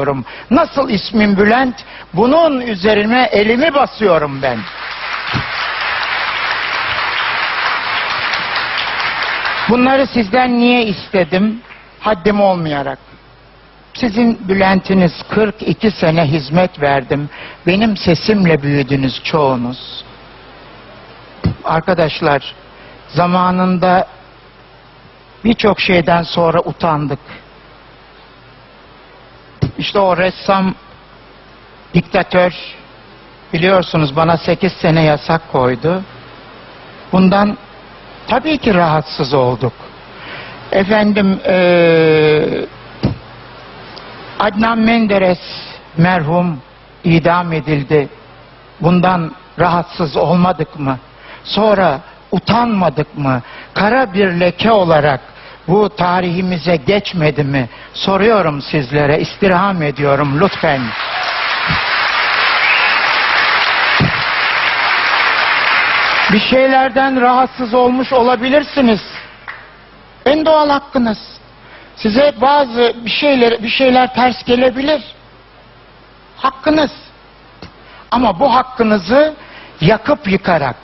diyorum. Nasıl ismim Bülent? Bunun üzerine elimi basıyorum ben. Bunları sizden niye istedim? Haddim olmayarak. Sizin Bülent'iniz 42 sene hizmet verdim. Benim sesimle büyüdünüz çoğunuz. Arkadaşlar, zamanında birçok şeyden sonra utandık. İşte o ressam, diktatör, biliyorsunuz bana 8 sene yasak koydu. Bundan tabii ki rahatsız olduk. Efendim, eee Adnan Menderes merhum idam edildi. Bundan rahatsız olmadık mı? Sonra utanmadık mı? Kara bir leke olarak bu tarihimize geçmedi mi? Soruyorum sizlere, istirham ediyorum lütfen. Bir şeylerden rahatsız olmuş olabilirsiniz. En doğal hakkınız. Size bazı bir şeyler bir şeyler ters gelebilir. Hakkınız. Ama bu hakkınızı yakıp yıkarak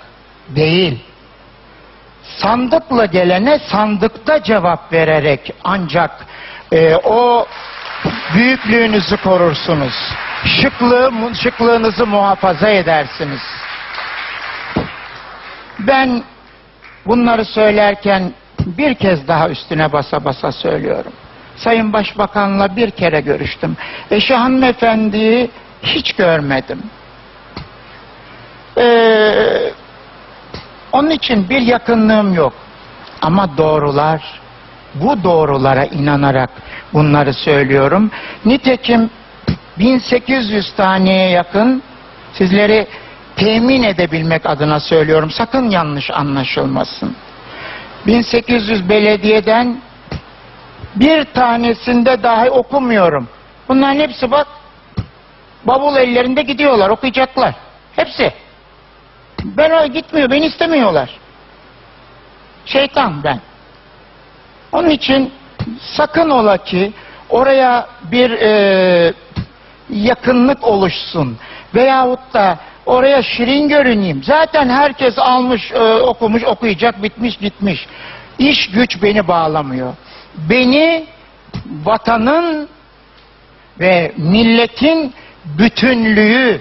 değil. Sandıkla gelene sandıkta cevap vererek ancak e, o büyüklüğünüzü korursunuz. Şıklığı, şıklığınızı muhafaza edersiniz. Ben bunları söylerken bir kez daha üstüne basa basa söylüyorum. Sayın Başbakan'la bir kere görüştüm. Eşi hanımefendiyi hiç görmedim. Ee, onun için bir yakınlığım yok. Ama doğrular, bu doğrulara inanarak bunları söylüyorum. Nitekim 1800 taneye yakın sizleri temin edebilmek adına söylüyorum. Sakın yanlış anlaşılmasın. 1800 belediyeden bir tanesinde dahi okumuyorum. Bunların hepsi bak bavul ellerinde gidiyorlar okuyacaklar. Hepsi. Ben öyle gitmiyor beni istemiyorlar. Şeytan ben. Onun için sakın ola ki oraya bir e, yakınlık oluşsun veyahut da oraya şirin görüneyim. Zaten herkes almış, e, okumuş, okuyacak, bitmiş, gitmiş. İş güç beni bağlamıyor. Beni vatanın ve milletin bütünlüğü